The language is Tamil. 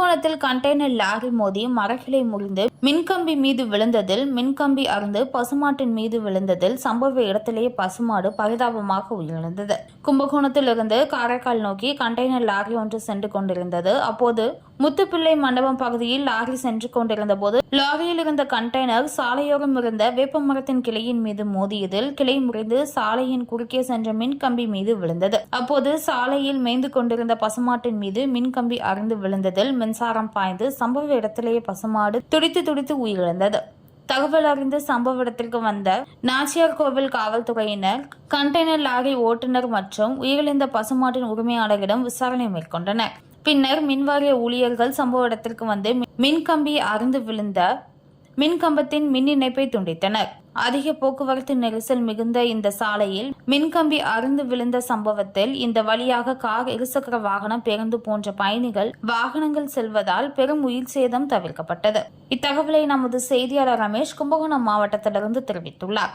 கும்பகோணத்தில் கண்டெய்னர் லாரி மோதி மரக்கிளை முறிந்து மின்கம்பி மீது விழுந்ததில் மின்கம்பி அறுந்து பசுமாட்டின் மீது விழுந்ததில் சம்பவ இடத்திலேயே பசுமாடு பரிதாபமாக உயிரிழந்தது. கும்பகோணத்திலிருந்து காரைக்கால் நோக்கி கண்டெய்னர் லாரி ஒன்று சென்று கொண்டிருந்தது. அப்போது முத்துப்பிள்ளை மண்டபம் பகுதியில் லாரி சென்று கொண்டிருந்த போது லாரியில் இருந்த கண்டெய்னர் சாலையோரம் இருந்த வேப்பமரத்தின் கிளையின் மீது மோதியதில் கிளை முறிந்து சாலையின் குறுக்கே சென்ற மின்கம்பி மீது விழுந்தது. அப்போது சாலையில் மேய்ந்து கொண்டிருந்த பசுமாட்டின் மீது மின்கம்பி அறுந்து விழுந்ததில் மின்சாரம் பாய்ந்து சம்பவ இடத்திலேயே பசுமாடு துடித்து துடித்து உயிரிழந்தது. தகவல் அறிந்து சம்பவ இடத்திற்கு வந்த நாச்சியார் கோவில் காவல்துறையினர் கண்டெய்னர் லாரி ஓட்டுநர் மற்றும் உயிரிழந்த பசுமாட்டின் உரிமையாளரிடம் விசாரணை மேற்கொண்டனர். பின்னர் மின்வாரிய ஊழியர்கள் சம்பவ இடத்திற்கு வந்து மின்கம்பி அறுந்து விழுந்த மின்கம்பத்தின் மின் இணைப்பை துண்டித்தனர். அதிக போக்குவரத்து நெரிசல் மிகுந்த இந்த சாலையில் மின்கம்பி அறுந்து விழுந்த சம்பவத்தில் இந்த வழியாக கார் இருசக்கர வாகனம் பேருந்து போன்ற பயணிகள் வாகனங்கள் செல்வதால் பெரும் உயிர் சேதம் தவிர்க்கப்பட்டது. இத்தகவலை நமது செய்தியாளர் ரமேஷ் கும்பகோணம் மாவட்டத்திலிருந்து தெரிவித்துள்ளார்.